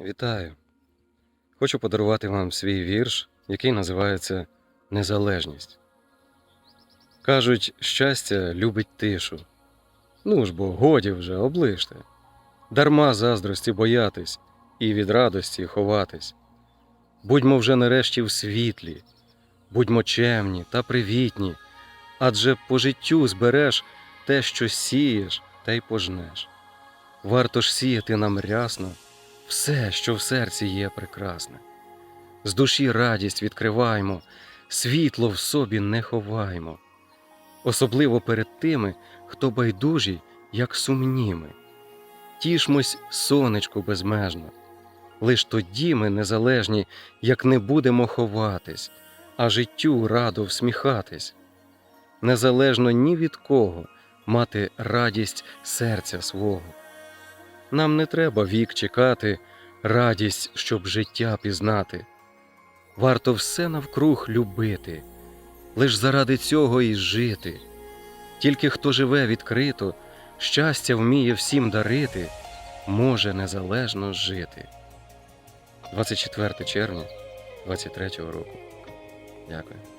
Вітаю! Хочу подарувати вам свій вірш, який називається Незалежність. Кажуть, щастя любить тишу. Ну ж бо, годі вже, оближте. Дарма заздрості боятись і від радості ховатись. Будьмо вже нарешті в світлі, будьмо чемні та привітні, адже по життю збереш те, що сієш, те й пожнеш. Варто ж сіяти нам рясно все, що в серці є прекрасне. З душі радість відкриваймо, світло в собі не ховаймо, особливо перед тими, хто байдужі, як сумні ми. Тішмось сонечку безмежно. Лиш тоді ми незалежні, як не будемо ховатись, а життю радо всміхатись. Незалежно ні від кого мати радість серця свого. Нам не треба вік чекати, радість, щоб життя пізнати. Варто все навкруг любити, лиш заради цього і жити. Тільки хто живе відкрито, щастя вміє всім дарити, може незалежно жити. 24 червня 23 року. Дякую.